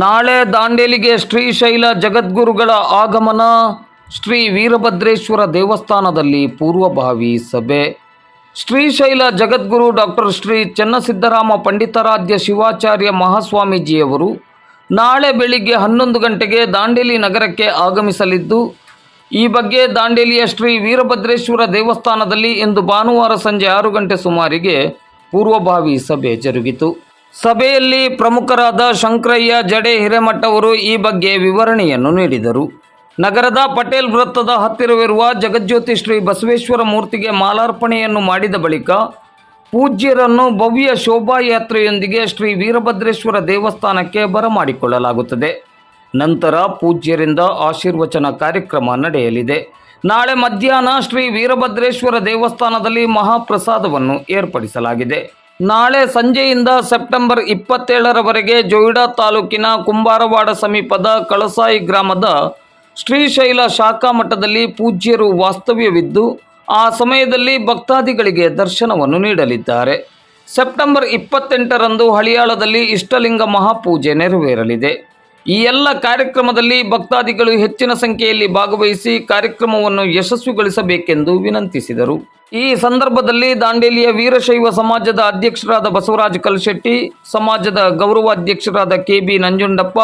ನಾಳೆ ದಾಂಡೇಲಿಗೆ ಶ್ರೀಶೈಲ ಜಗದ್ಗುರುಗಳ ಆಗಮನ. ಶ್ರೀ ವೀರಭದ್ರೇಶ್ವರ ದೇವಸ್ಥಾನದಲ್ಲಿ ಪೂರ್ವಭಾವಿ ಸಭೆ. ಶ್ರೀಶೈಲ ಜಗದ್ಗುರು ಡಾಕ್ಟರ್ ಶ್ರೀ ಚನ್ನಸಿದ್ದರಾಮ ಪಂಡಿತಾರಾಧ್ಯ ಶಿವಾಚಾರ್ಯ ಮಹಾಸ್ವಾಮೀಜಿಯವರು ನಾಳೆ ಬೆಳಿಗ್ಗೆ ಹನ್ನೊಂದು ಗಂಟೆಗೆ ದಾಂಡೇಲಿ ನಗರಕ್ಕೆ ಆಗಮಿಸಲಿದ್ದು, ಈ ಬಗ್ಗೆ ದಾಂಡೇಲಿಯ ಶ್ರೀ ವೀರಭದ್ರೇಶ್ವರ ದೇವಸ್ಥಾನದಲ್ಲಿ ಇಂದು ಭಾನುವಾರ ಸಂಜೆ ಆರು ಗಂಟೆ ಸುಮಾರಿಗೆ ಪೂರ್ವಭಾವಿ ಸಭೆ ಜರುಗಿತು. ಸಭೆಯಲ್ಲಿ ಪ್ರಮುಖರಾದ ಶಂಕರಯ್ಯ, ಜಡೆ ಹಿರೇಮಠ ಅವರು ಈ ಬಗ್ಗೆ ವಿವರಣೆಯನ್ನು ನೀಡಿದರು. ನಗರದ ಪಟೇಲ್ ವೃತ್ತದ ಹತ್ತಿರವಿರುವ ಜಗಜ್ಯೋತಿ ಶ್ರೀ ಬಸವೇಶ್ವರ ಮೂರ್ತಿಗೆ ಮಾಲಾರ್ಪಣೆಯನ್ನು ಮಾಡಿದ ಬಳಿಕ ಪೂಜ್ಯರನ್ನು ಭವ್ಯ ಶೋಭಾಯಾತ್ರೆಯೊಂದಿಗೆ ಶ್ರೀ ವೀರಭದ್ರೇಶ್ವರ ದೇವಸ್ಥಾನಕ್ಕೆ ಬರಮಾಡಿಕೊಳ್ಳಲಾಗುತ್ತದೆ. ನಂತರ ಪೂಜ್ಯರಿಂದ ಆಶೀರ್ವಚನ ಕಾರ್ಯಕ್ರಮ ನಡೆಯಲಿದೆ. ನಾಳೆ ಮಧ್ಯಾಹ್ನ ಶ್ರೀ ವೀರಭದ್ರೇಶ್ವರ ದೇವಸ್ಥಾನದಲ್ಲಿ ಮಹಾಪ್ರಸಾದವನ್ನು ಏರ್ಪಡಿಸಲಾಗಿದೆ. ನಾಳೆ ಸಂಜೆಯಿಂದ ಸೆಪ್ಟೆಂಬರ್ ಇಪ್ಪತ್ತೇಳರವರೆಗೆ ಜೊಯ್ಡಾ ತಾಲೂಕಿನ ಕುಂಬಾರವಾಡ ಸಮೀಪದ ಕಳಸಾಯಿ ಗ್ರಾಮದ ಶ್ರೀಶೈಲ ಶಾಖಾ ಮಠದಲ್ಲಿ ಪೂಜ್ಯರು ವಾಸ್ತವ್ಯವಿದ್ದು, ಆ ಸಮಯದಲ್ಲಿ ಭಕ್ತಾದಿಗಳಿಗೆ ದರ್ಶನವನ್ನು ನೀಡಲಿದ್ದಾರೆ. ಸೆಪ್ಟೆಂಬರ್ ಇಪ್ಪತ್ತೆಂಟರಂದು ಹಳಿಯಾಳದಲ್ಲಿ ಇಷ್ಟಲಿಂಗ ಮಹಾಪೂಜೆ ನೆರವೇರಲಿದೆ. ಈ ಎಲ್ಲ ಕಾರ್ಯಕ್ರಮದಲ್ಲಿ ಭಕ್ತಾದಿಗಳು ಹೆಚ್ಚಿನ ಸಂಖ್ಯೆಯಲ್ಲಿ ಭಾಗವಹಿಸಿ ಕಾರ್ಯಕ್ರಮವನ್ನು ಯಶಸ್ವಿಗೊಳಿಸಬೇಕೆಂದು ವಿನಂತಿಸಿದರು. ಈ ಸಂದರ್ಭದಲ್ಲಿ ದಾಂಡೇಲಿಯ ವೀರಶೈವ ಸಮಾಜದ ಅಧ್ಯಕ್ಷರಾದ ಬಸವರಾಜ ಕಲ್ಶೆಟ್ಟಿ, ಸಮಾಜದ ಗೌರವಾಧ್ಯಕ್ಷರಾದ ಕೆ ಬಿ ನಂಜುಂಡಪ್ಪ,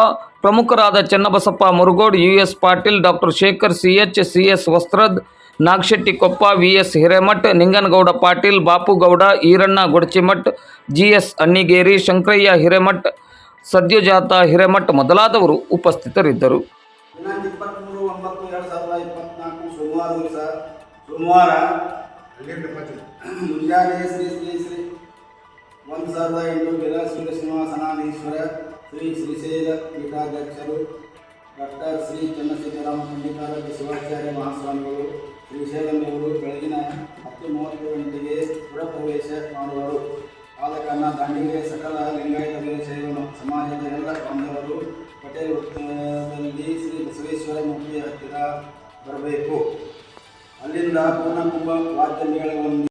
ಪ್ರಮುಖರಾದ Channabasappa Murugod U S Patil, doctor Shekhar C H C S Vastrad, Nagashetti Koppa V S Hiremath, Ninganagouda Patil, Bapugouda, Eranna Godachimath G S Annigeri, Shankarayya Hiremath Sadyojata Hiremath ಮೊದಲಾದವರು ಉಪಸ್ಥಿತರಿದ್ದರು ದಿನಾಂಕ ಒಂಬತ್ತು ಎರಡು ಸಾವಿರದ ಇಪ್ಪತ್ನಾಲ್ಕು ಸೋಮವಾರ ಮುಂಜಾನೆ ಶ್ರೀ ಶ್ರೀ ಶ್ರೀ ಒಂದು ಶ್ರೀ ಶ್ರೀಶೈಲ ಪೀಠಾಧ್ಯಕ್ಷರು ಡಾಕ್ಟರ್ ಶ್ರೀ ಚನ್ನಸಿದ್ದರಾಮ ಪಂಡಿತಾರಾಧ್ಯ ಶಿವಾಚಾರ್ಯ ಮಹಾಸ್ವಾಮಿಗಳು ಶ್ರೀಶೈಲಂನವರು ಬೆಳಗಿನ ಹತ್ತು ಮೂವತ್ತು ಗಂಟೆಗೆ ಪುರಪ್ರವೇಶ ಮಾಡುವರು ಕಾರಣ ದಾಂಡಿಗೆ ಸಕಲ ಲಿಂಗಾಯತ ವೀರಶೈವ ಸಮಾಜದ ಎಲ್ಲ ಬಂಧವರು ಪಟೇಲ್ ವೃತ್ತದಲ್ಲಿ ಶ್ರೀ ಬಸವೇಶ್ವರ ಮೂರ್ತಿಯ ಹತ್ತಿರ ಬರಬೇಕು. ಅಲ್ಲಿಂದ ಪೂರ್ಣ ಕುಂಭ ವಾದ್ಯ ಮೇಳಗಳನ್ನು